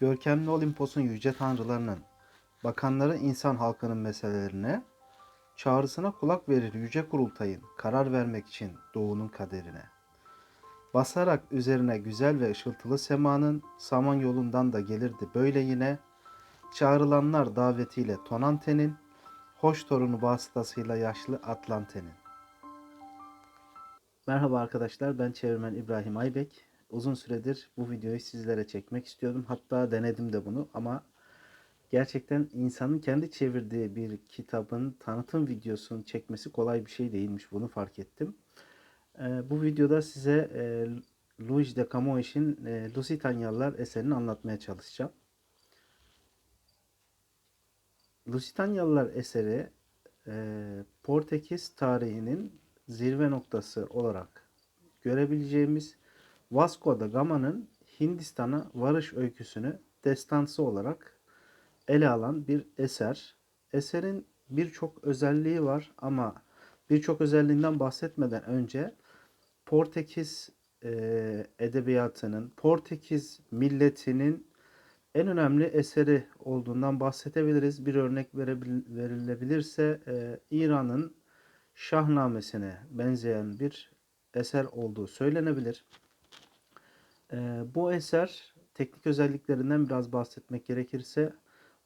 Görkemli Olimpos'un yüce tanrılarının, bakanları insan halkının meselelerine, çağrısına kulak verir yüce kurultayın karar vermek için doğunun kaderine. Basarak üzerine güzel ve ışıltılı semanın saman yolundan da gelirdi böyle yine, çağrılanlar davetiyle Tonante'nin, hoş torunu vasıtasıyla yaşlı Atlante'nin. Merhaba arkadaşlar ben çevirmen İbrahim Aybek. Uzun süredir bu videoyu sizlere çekmek istiyordum. Hatta denedim de bunu ama gerçekten insanın kendi çevirdiği bir kitabın tanıtım videosunu çekmesi kolay bir şey değilmiş. Bunu fark ettim. Ee, bu videoda size e, Luis de Camões'in e, Lusitanyalılar eserini anlatmaya çalışacağım. Lusitanyalılar eseri e, Portekiz tarihinin zirve noktası olarak görebileceğimiz Vasco da Gama'nın Hindistan'a varış öyküsünü destansı olarak ele alan bir eser. Eserin birçok özelliği var ama birçok özelliğinden bahsetmeden önce Portekiz e, edebiyatının, Portekiz milletinin en önemli eseri olduğundan bahsedebiliriz. Bir örnek verilebilirse e, İran'ın Şahnamesine benzeyen bir eser olduğu söylenebilir. Bu eser teknik özelliklerinden biraz bahsetmek gerekirse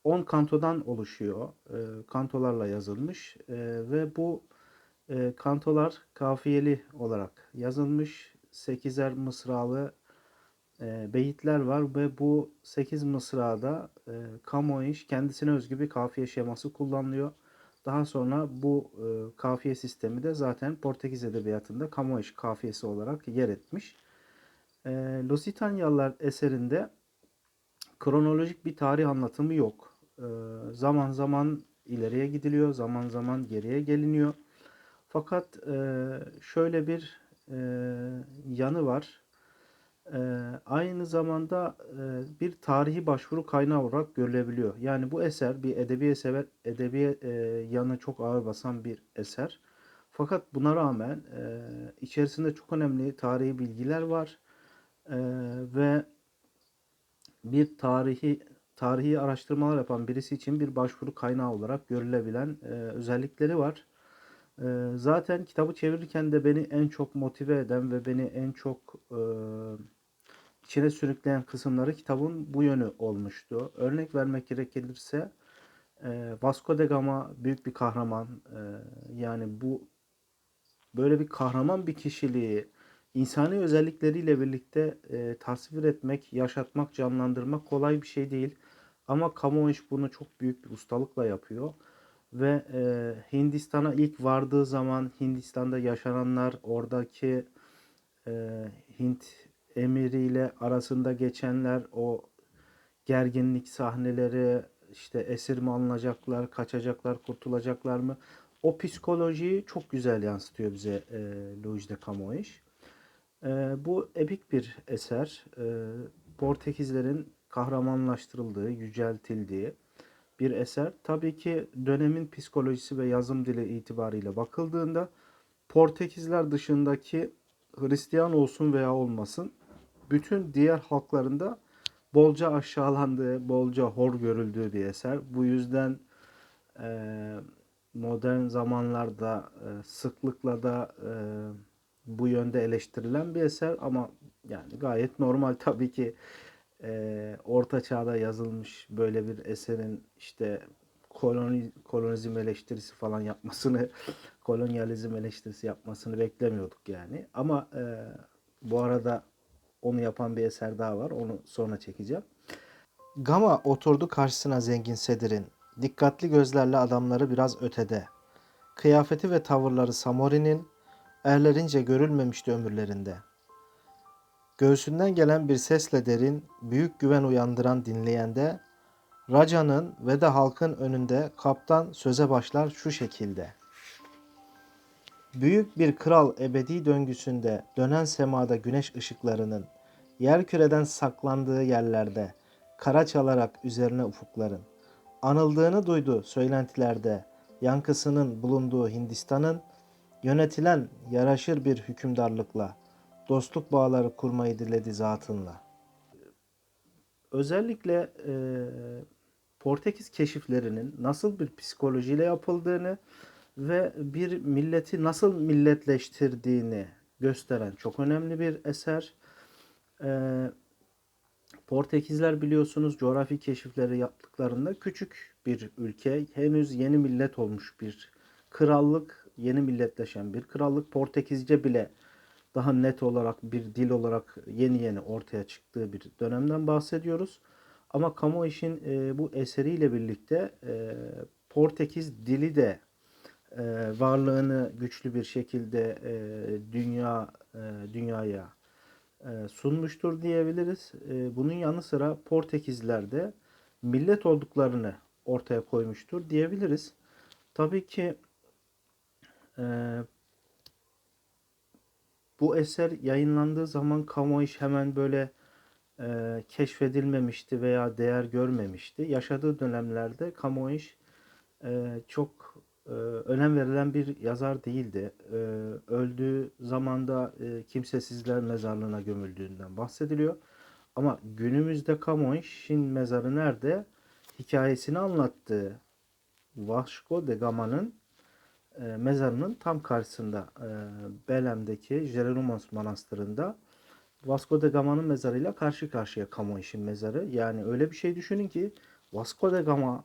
10 kantodan oluşuyor. Kantolarla yazılmış ve bu kantolar kafiyeli olarak yazılmış. 8'er mısralı beyitler var ve bu 8 mısrada Camões kendisine özgü bir kafiye şeması kullanılıyor. Daha sonra bu kafiye sistemi de zaten Portekiz edebiyatında Camões kafiyesi olarak yer etmiş. E, Lusitanyalılar eserinde kronolojik bir tarih anlatımı yok. E, zaman zaman ileriye gidiliyor, zaman zaman geriye geliniyor. Fakat e, şöyle bir e, yanı var. E, aynı zamanda e, bir tarihi başvuru kaynağı olarak görülebiliyor. Yani bu eser bir edebi sever, edebi e, yanı çok ağır basan bir eser. Fakat buna rağmen e, içerisinde çok önemli tarihi bilgiler var E, ve bir tarihi tarihi araştırmalar yapan birisi için bir başvuru kaynağı olarak görülebilen e, özellikleri var. E, zaten kitabı çevirirken de beni en çok motive eden ve beni en çok e, içine sürükleyen kısımları kitabın bu yönü olmuştu. Örnek vermek gerekirse e, Vasco da Gama büyük bir kahraman. E, yani bu böyle bir kahraman bir kişiliği insani özellikleriyle birlikte e, tasvir etmek, yaşatmak, canlandırmak kolay bir şey değil. Ama Camões bunu çok büyük bir ustalıkla yapıyor. Ve e, Hindistan'a ilk vardığı zaman Hindistan'da yaşananlar, oradaki e, Hint emiriyle arasında geçenler, o gerginlik sahneleri, işte esir mi alınacaklar, kaçacaklar, kurtulacaklar mı? O psikolojiyi çok güzel yansıtıyor bize e, Luis de Camões. E, bu epik bir eser. E, Portekizlerin kahramanlaştırıldığı, yüceltildiği bir eser. Tabii ki dönemin psikolojisi ve yazım dili itibariyle bakıldığında Portekizler dışındaki Hristiyan olsun veya olmasın bütün diğer halklarında bolca aşağılandığı, bolca hor görüldüğü bir eser. Bu yüzden e, modern zamanlarda e, sıklıkla da e, bu yönde eleştirilen bir eser ama yani gayet normal tabii ki e, orta çağda yazılmış böyle bir eserin işte koloni, kolonizm eleştirisi falan yapmasını kolonyalizm eleştirisi yapmasını beklemiyorduk yani ama e, bu arada onu yapan bir eser daha var onu sonra çekeceğim. Gama oturdu karşısına zengin Sedir'in. Dikkatli gözlerle adamları biraz ötede. Kıyafeti ve tavırları Samori'nin erlerince görülmemişti ömürlerinde. Göğsünden gelen bir sesle derin, büyük güven uyandıran dinleyende, Raca'nın ve de halkın önünde kaptan söze başlar şu şekilde. Büyük bir kral ebedi döngüsünde dönen semada güneş ışıklarının, yer küreden saklandığı yerlerde, kara çalarak üzerine ufukların, anıldığını duydu söylentilerde, yankısının bulunduğu Hindistan'ın, yönetilen yaraşır bir hükümdarlıkla, dostluk bağları kurmayı diledi zatınla. özellikle e, Portekiz keşiflerinin nasıl bir psikolojiyle yapıldığını ve bir milleti nasıl milletleştirdiğini gösteren çok önemli bir eser. E, Portekizler biliyorsunuz coğrafi keşifleri yaptıklarında küçük bir ülke, henüz yeni millet olmuş bir krallık, yeni milletleşen bir krallık. Portekizce bile daha net olarak bir dil olarak yeni yeni ortaya çıktığı bir dönemden bahsediyoruz. Ama Camões'in e, bu eseriyle birlikte e, Portekiz dili de e, varlığını güçlü bir şekilde e, dünya e, dünyaya e, sunmuştur diyebiliriz. E, bunun yanı sıra Portekizler de millet olduklarını ortaya koymuştur diyebiliriz. Tabii ki e, bu eser yayınlandığı zaman Camões hemen böyle e, keşfedilmemişti veya değer görmemişti. Yaşadığı dönemlerde Camões e, çok e, önem verilen bir yazar değildi. E, öldüğü zamanda e, kimsesizler mezarlığına gömüldüğünden bahsediliyor. Ama günümüzde Camões'in mezarı nerede? Hikayesini anlattığı Vasco da Gama'nın e, mezarının tam karşısında e, Belem'deki Jeronimos Manastırı'nda Vasco da Gama'nın mezarıyla karşı karşıya Camões'in mezarı. Yani öyle bir şey düşünün ki Vasco da Gama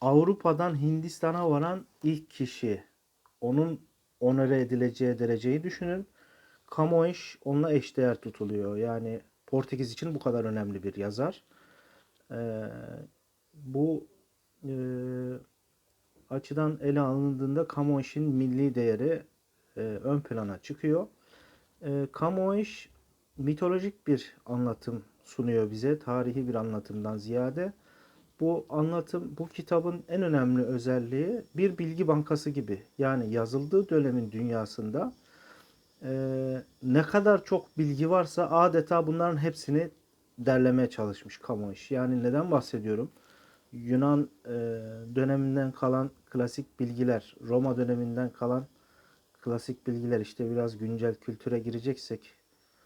Avrupa'dan Hindistan'a varan ilk kişi. Onun onore edileceği dereceyi düşünün. Camões onunla eşdeğer tutuluyor. Yani Portekiz için bu kadar önemli bir yazar. Ee, bu e, açıdan ele alındığında Camões'in milli değeri e, ön plana çıkıyor. E, Camões mitolojik bir anlatım sunuyor bize. Tarihi bir anlatımdan ziyade. Bu anlatım, bu kitabın en önemli özelliği bir bilgi bankası gibi. Yani yazıldığı dönemin dünyasında e, ne kadar çok bilgi varsa adeta bunların hepsini derlemeye çalışmış Camões. Yani neden bahsediyorum? Yunan e, döneminden kalan klasik bilgiler, Roma döneminden kalan klasik bilgiler işte biraz güncel kültüre gireceksek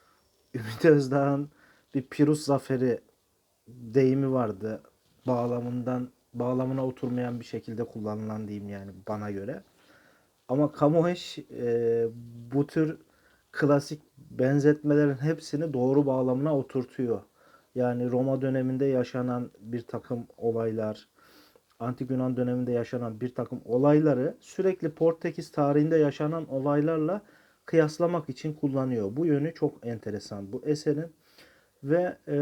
Ümit Özdağ'ın bir Pirus zaferi deyimi vardı. Bağlamından bağlamına oturmayan bir şekilde kullanılan diyeyim yani bana göre. Ama Camões e, bu tür klasik benzetmelerin hepsini doğru bağlamına oturtuyor. Yani Roma döneminde yaşanan bir takım olaylar, Antik Yunan döneminde yaşanan bir takım olayları sürekli Portekiz tarihinde yaşanan olaylarla kıyaslamak için kullanıyor. Bu yönü çok enteresan bu eserin ve e,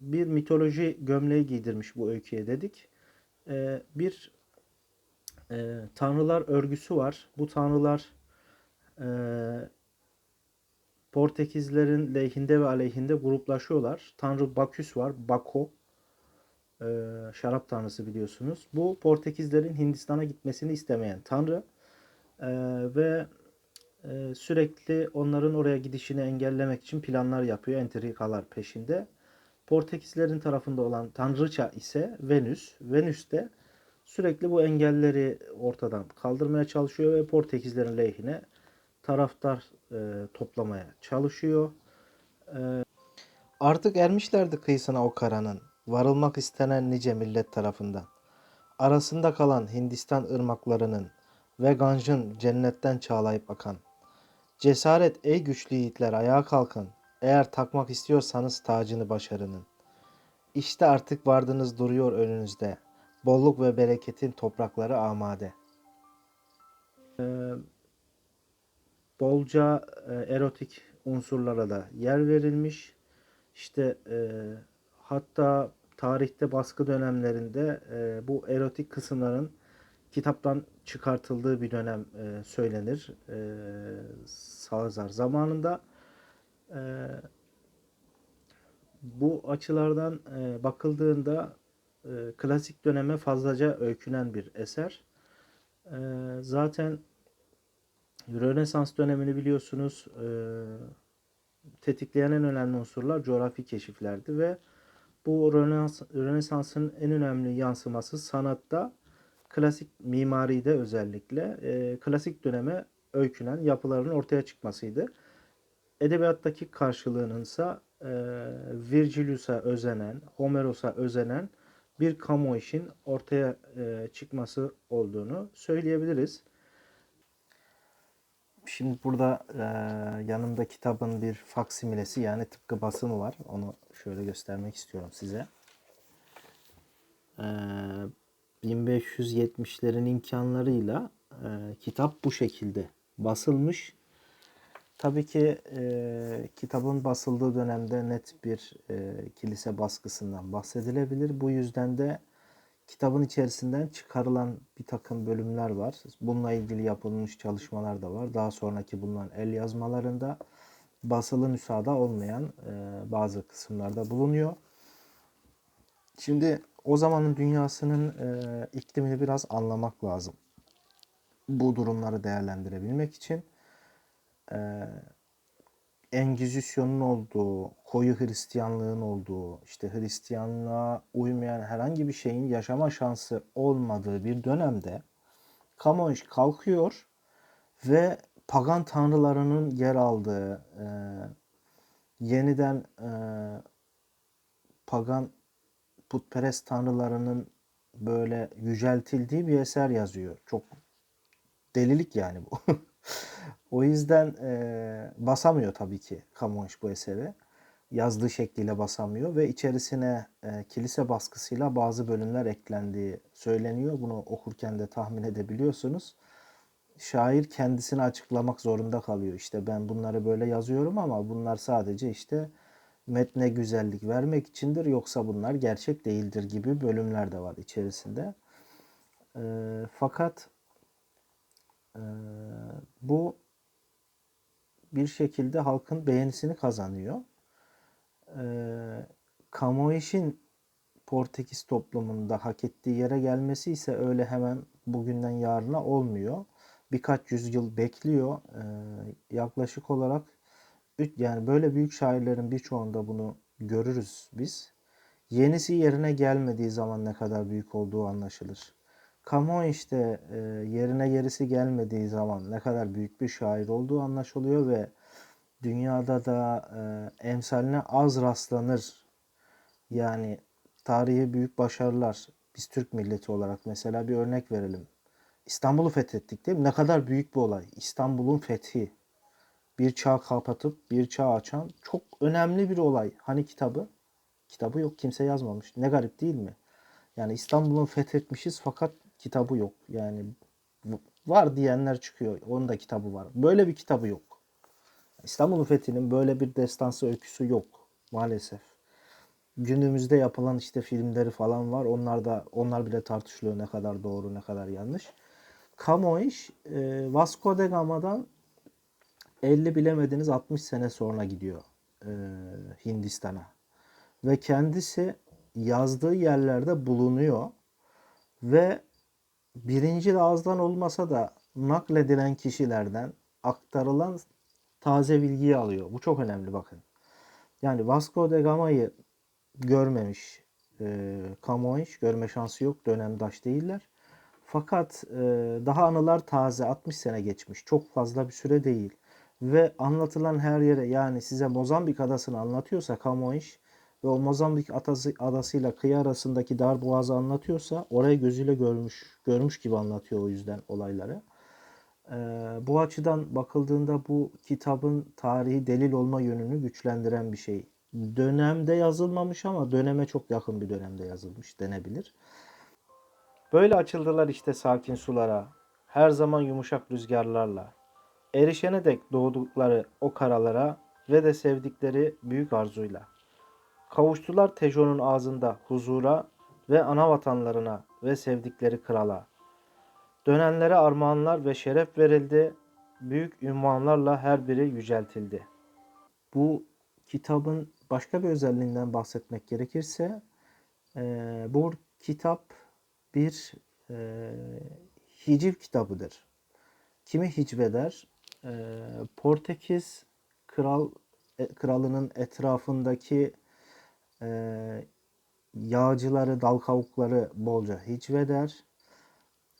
bir mitoloji gömleği giydirmiş bu öyküye dedik. E, bir e, tanrılar örgüsü var. Bu tanrılar e, Portekizlerin lehinde ve aleyhinde gruplaşıyorlar. Tanrı Baküs var. Bako. E, şarap tanrısı biliyorsunuz. Bu Portekizlerin Hindistan'a gitmesini istemeyen tanrı. E, ve e, sürekli onların oraya gidişini engellemek için planlar yapıyor. Entrikalar peşinde. Portekizlerin tarafında olan tanrıça ise Venüs. Venüs de sürekli bu engelleri ortadan kaldırmaya çalışıyor ve Portekizlerin lehine taraftar e, toplamaya çalışıyor. E, artık ermişlerdi kıyısına o karanın. Varılmak istenen nice millet tarafından. Arasında kalan Hindistan ırmaklarının ve Ganj'ın cennetten çağlayıp akan. Cesaret ey güçlü yiğitler ayağa kalkın. Eğer takmak istiyorsanız tacını başarının. İşte artık vardınız duruyor önünüzde. Bolluk ve bereketin toprakları amade. Ee, bolca e, erotik unsurlara da yer verilmiş. İşte e, hatta tarihte baskı dönemlerinde e, bu erotik kısımların kitaptan çıkartıldığı bir dönem e, söylenir. E, Salazar zamanında. E, bu açılardan e, bakıldığında e, klasik döneme fazlaca öykünen bir eser. E, zaten Rönesans dönemini biliyorsunuz e, tetikleyen en önemli unsurlar coğrafi keşiflerdi ve bu Rönesans, Rönesans'ın en önemli yansıması sanatta klasik mimaride özellikle e, klasik döneme öykünen yapıların ortaya çıkmasıydı. Edebiyattaki karşılığının ise Virgilius'a özenen, Homeros'a özenen bir kamu işin ortaya e, çıkması olduğunu söyleyebiliriz. Şimdi burada e, yanımda kitabın bir faksimilesi yani tıpkı basımı var. Onu şöyle göstermek istiyorum size. E, 1570'lerin imkanlarıyla e, kitap bu şekilde basılmış. Tabii ki e, kitabın basıldığı dönemde net bir e, kilise baskısından bahsedilebilir. Bu yüzden de kitabın içerisinden çıkarılan bir takım bölümler var. Bununla ilgili yapılmış çalışmalar da var. Daha sonraki bulunan el yazmalarında basılı nüshada olmayan e, bazı kısımlarda bulunuyor. Şimdi o zamanın dünyasının e, iklimini biraz anlamak lazım. Bu durumları değerlendirebilmek için e, Engizisyon'un olduğu, koyu Hristiyanlığın olduğu, işte Hristiyanlığa uymayan herhangi bir şeyin yaşama şansı olmadığı bir dönemde Kamoş kalkıyor ve pagan tanrılarının yer aldığı, e, yeniden e, pagan putperest tanrılarının böyle yüceltildiği bir eser yazıyor. Çok delilik yani bu. o yüzden e, basamıyor tabii ki Kamunş bu eseri. Yazdığı şekliyle basamıyor ve içerisine e, kilise baskısıyla bazı bölümler eklendiği söyleniyor. Bunu okurken de tahmin edebiliyorsunuz. Şair kendisini açıklamak zorunda kalıyor. İşte ben bunları böyle yazıyorum ama bunlar sadece işte metne güzellik vermek içindir yoksa bunlar gerçek değildir gibi bölümler de var içerisinde. E, fakat e, bu bir şekilde halkın beğenisini kazanıyor. E, Camões'in Portekiz toplumunda hak ettiği yere gelmesi ise öyle hemen bugünden yarına olmuyor. Birkaç yüzyıl bekliyor. E, yaklaşık olarak yani böyle büyük şairlerin birçoğunda bunu görürüz biz. Yenisi yerine gelmediği zaman ne kadar büyük olduğu anlaşılır. Camões işte e, yerine yerisi gelmediği zaman ne kadar büyük bir şair olduğu anlaşılıyor ve dünyada da e, emsaline az rastlanır. Yani tarihi büyük başarılar. Biz Türk milleti olarak mesela bir örnek verelim. İstanbul'u fethettik değil mi? Ne kadar büyük bir olay. İstanbul'un fethi bir çağ kapatıp bir çağ açan çok önemli bir olay. Hani kitabı? Kitabı yok kimse yazmamış. Ne garip değil mi? Yani İstanbul'u fethetmişiz fakat kitabı yok. Yani var diyenler çıkıyor. Onun da kitabı var. Böyle bir kitabı yok. İstanbul'un fethinin böyle bir destansı öyküsü yok maalesef. Günümüzde yapılan işte filmleri falan var. Onlar da onlar bile tartışılıyor ne kadar doğru ne kadar yanlış. Camões e, Vasco da Gama'dan 50 bilemediniz 60 sene sonra gidiyor e, Hindistan'a. Ve kendisi yazdığı yerlerde bulunuyor. Ve birinci ağızdan olmasa da nakledilen kişilerden aktarılan taze bilgiyi alıyor. Bu çok önemli bakın. Yani Vasco da Gama'yı görmemiş e, Camões, görme şansı yok. Dönemdaş değiller. Fakat e, daha anılar taze 60 sene geçmiş. Çok fazla bir süre değil ve anlatılan her yere yani size Mozambik adasını anlatıyorsa Camões ve o Mozambik adası, adasıyla kıyı arasındaki dar boğazı anlatıyorsa orayı gözüyle görmüş, görmüş gibi anlatıyor o yüzden olayları. Ee, bu açıdan bakıldığında bu kitabın tarihi delil olma yönünü güçlendiren bir şey. Dönemde yazılmamış ama döneme çok yakın bir dönemde yazılmış denebilir. Böyle açıldılar işte sakin sulara, her zaman yumuşak rüzgarlarla, erişene dek doğdukları o karalara ve de sevdikleri büyük arzuyla. Kavuştular Tejo'nun ağzında huzura ve ana vatanlarına ve sevdikleri krala. Dönenlere armağanlar ve şeref verildi, büyük ünvanlarla her biri yüceltildi. Bu kitabın başka bir özelliğinden bahsetmek gerekirse, e, bu kitap bir e, hiciv kitabıdır. Kimi hicveder? e, Portekiz kral e, kralının etrafındaki e, yağcıları, dal bolca hicveder.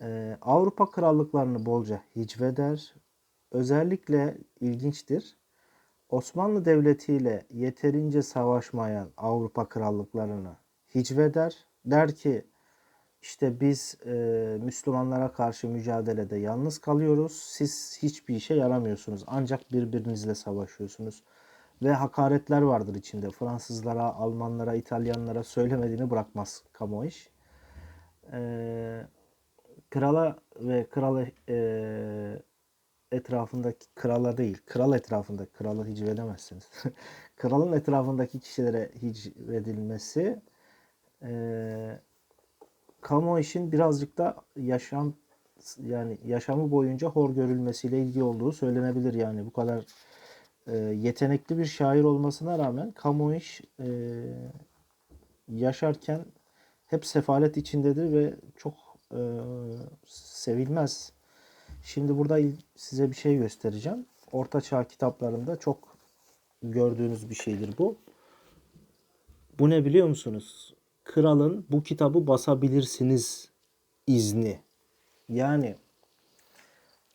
E, Avrupa krallıklarını bolca hicveder. Özellikle ilginçtir. Osmanlı Devleti ile yeterince savaşmayan Avrupa krallıklarını hicveder. Der ki işte biz e, Müslümanlara karşı mücadelede yalnız kalıyoruz. Siz hiçbir işe yaramıyorsunuz. Ancak birbirinizle savaşıyorsunuz. Ve hakaretler vardır içinde. Fransızlara, Almanlara, İtalyanlara söylemediğini bırakmaz Kamoiş. E, krala ve kral e, etrafındaki krala değil, kral etrafında kralı hicvedemezsiniz. Kralın etrafındaki kişilere hicvedilmesi e, kamu işin birazcık da yaşam yani yaşamı boyunca hor görülmesiyle ilgili olduğu söylenebilir yani bu kadar e, yetenekli bir şair olmasına rağmen kamu iş e, yaşarken hep sefalet içindedir ve çok e, sevilmez. Şimdi burada size bir şey göstereceğim. Orta Çağ kitaplarında çok gördüğünüz bir şeydir bu. Bu ne biliyor musunuz? Kralın bu kitabı basabilirsiniz izni. Yani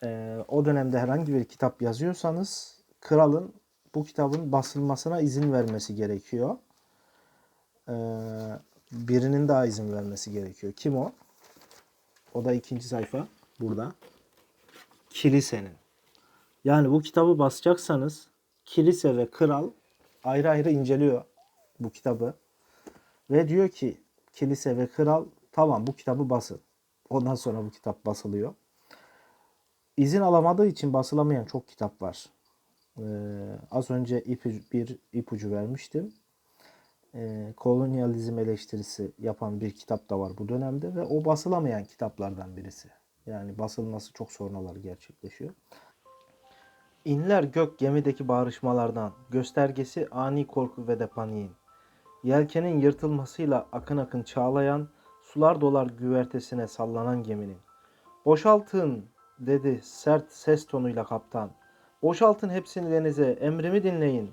e, o dönemde herhangi bir kitap yazıyorsanız kralın bu kitabın basılmasına izin vermesi gerekiyor. E, birinin daha izin vermesi gerekiyor. Kim o? O da ikinci sayfa burada. Kilisenin. Yani bu kitabı basacaksanız kilise ve kral ayrı ayrı inceliyor bu kitabı. Ve diyor ki kilise ve kral tamam bu kitabı basın. Ondan sonra bu kitap basılıyor. İzin alamadığı için basılamayan çok kitap var. Ee, az önce ipucu, bir ipucu vermiştim. Ee, kolonyalizm eleştirisi yapan bir kitap da var bu dönemde ve o basılamayan kitaplardan birisi. Yani basılması çok sonralar gerçekleşiyor. İnler gök gemideki bağrışmalardan, göstergesi ani korku ve de paniğin. Yelkenin yırtılmasıyla akın akın çağlayan, sular dolar güvertesine sallanan geminin. Boşaltın dedi sert ses tonuyla kaptan. Boşaltın hepsini denize, emrimi dinleyin.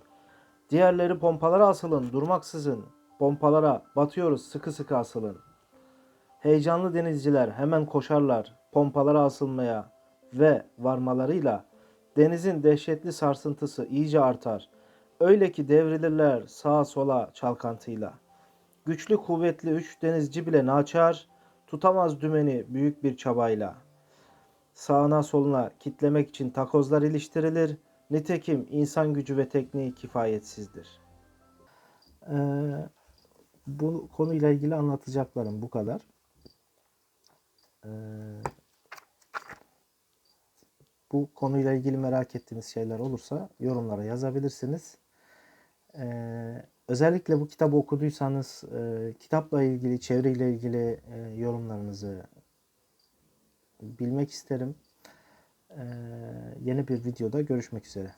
Diğerleri pompalara asılın, durmaksızın. Pompalara batıyoruz, sıkı sıkı asılın. Heyecanlı denizciler hemen koşarlar pompalara asılmaya ve varmalarıyla denizin dehşetli sarsıntısı iyice artar. Öyle ki devrilirler sağa sola çalkantıyla. Güçlü kuvvetli üç denizci bile naçar, tutamaz dümeni büyük bir çabayla. Sağına soluna kitlemek için takozlar iliştirilir. Nitekim insan gücü ve tekniği kifayetsizdir. Ee, bu konuyla ilgili anlatacaklarım bu kadar. Ee, bu konuyla ilgili merak ettiğiniz şeyler olursa yorumlara yazabilirsiniz. Ee, özellikle bu kitabı okuduysanız e, kitapla ilgili, çevreyle ilgili e, yorumlarınızı bilmek isterim. Ee, yeni bir videoda görüşmek üzere.